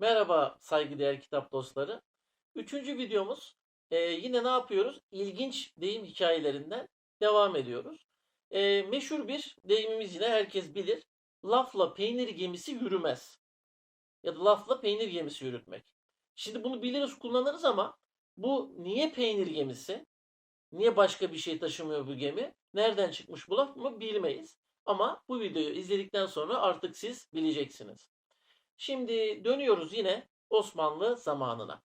Merhaba saygıdeğer kitap dostları. Üçüncü videomuz e, yine ne yapıyoruz? İlginç deyim hikayelerinden devam ediyoruz. E, meşhur bir deyimimiz yine herkes bilir. Lafla peynir gemisi yürümez. Ya da lafla peynir gemisi yürütmek. Şimdi bunu biliriz kullanırız ama bu niye peynir gemisi? Niye başka bir şey taşımıyor bu gemi? Nereden çıkmış bu laf mı bilmeyiz. Ama bu videoyu izledikten sonra artık siz bileceksiniz. Şimdi dönüyoruz yine Osmanlı zamanına.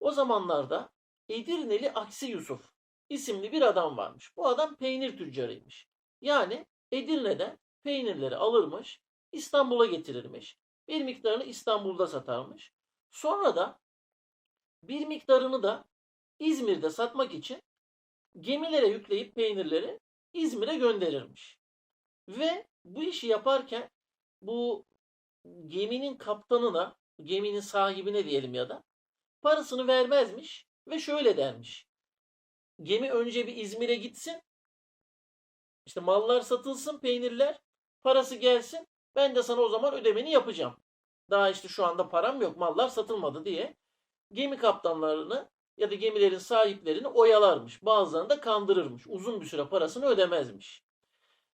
O zamanlarda Edirneli Aksi Yusuf isimli bir adam varmış. Bu adam peynir tüccarıymış. Yani Edirne'den peynirleri alırmış, İstanbul'a getirirmiş. Bir miktarını İstanbul'da satarmış. Sonra da bir miktarını da İzmir'de satmak için gemilere yükleyip peynirleri İzmir'e gönderirmiş. Ve bu işi yaparken bu geminin kaptanına, geminin sahibine diyelim ya da parasını vermezmiş ve şöyle dermiş. Gemi önce bir İzmir'e gitsin. İşte mallar satılsın, peynirler, parası gelsin. Ben de sana o zaman ödemeni yapacağım. Daha işte şu anda param yok, mallar satılmadı diye gemi kaptanlarını ya da gemilerin sahiplerini oyalarmış. Bazılarını da kandırırmış. Uzun bir süre parasını ödemezmiş.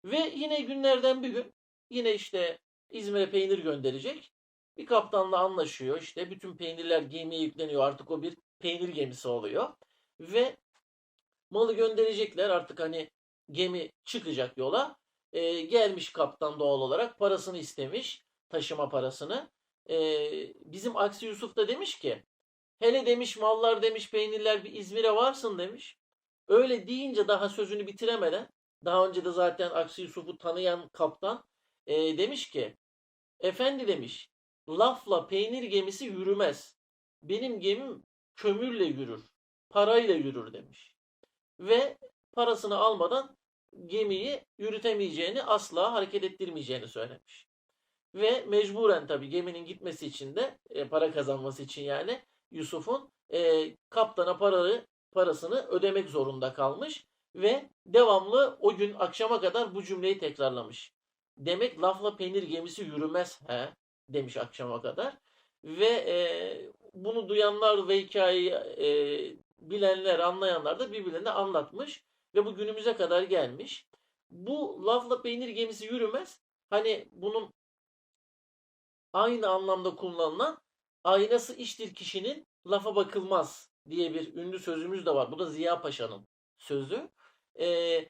Ve yine günlerden bir gün yine işte İzmir'e peynir gönderecek. Bir kaptanla anlaşıyor. İşte bütün peynirler gemiye yükleniyor. Artık o bir peynir gemisi oluyor. Ve malı gönderecekler. Artık hani gemi çıkacak yola. Ee, gelmiş kaptan doğal olarak parasını istemiş. Taşıma parasını. Ee, bizim Aksi Yusuf da demiş ki hele demiş mallar demiş peynirler bir İzmir'e varsın demiş. Öyle deyince daha sözünü bitiremeden daha önce de zaten Aksi Yusuf'u tanıyan kaptan e, demiş ki efendi demiş lafla peynir gemisi yürümez. Benim gemim kömürle yürür. Parayla yürür demiş. Ve parasını almadan gemiyi yürütemeyeceğini asla hareket ettirmeyeceğini söylemiş. Ve mecburen tabii geminin gitmesi için de e, para kazanması için yani Yusuf'un e, kaptana parayı, parasını ödemek zorunda kalmış ve devamlı o gün akşama kadar bu cümleyi tekrarlamış. Demek lafla peynir gemisi yürümez he demiş akşama kadar. Ve e, bunu duyanlar ve hikayeyi e, bilenler, anlayanlar da birbirlerine anlatmış. Ve bu günümüze kadar gelmiş. Bu lafla peynir gemisi yürümez. Hani bunun aynı anlamda kullanılan aynası iştir kişinin lafa bakılmaz diye bir ünlü sözümüz de var. Bu da Ziya Paşa'nın sözü. Ee,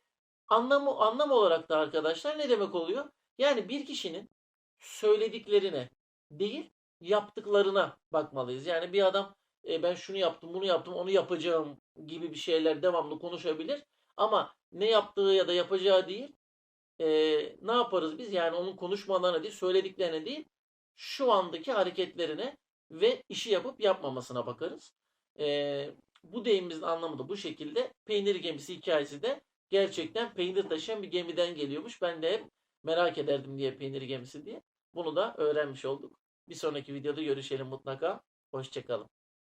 anlamı anlam olarak da arkadaşlar ne demek oluyor? Yani bir kişinin söylediklerine değil yaptıklarına bakmalıyız. Yani bir adam e, ben şunu yaptım, bunu yaptım, onu yapacağım gibi bir şeyler devamlı konuşabilir. Ama ne yaptığı ya da yapacağı değil. E, ne yaparız biz? Yani onun konuşmalarına değil, söylediklerine değil, şu andaki hareketlerine ve işi yapıp yapmamasına bakarız. E, bu deyimimizin anlamı da bu şekilde. Peynir gemisi hikayesi de gerçekten peynir taşıyan bir gemiden geliyormuş. Ben de hep merak ederdim diye peynir gemisi diye. Bunu da öğrenmiş olduk. Bir sonraki videoda görüşelim mutlaka. Hoşçakalın.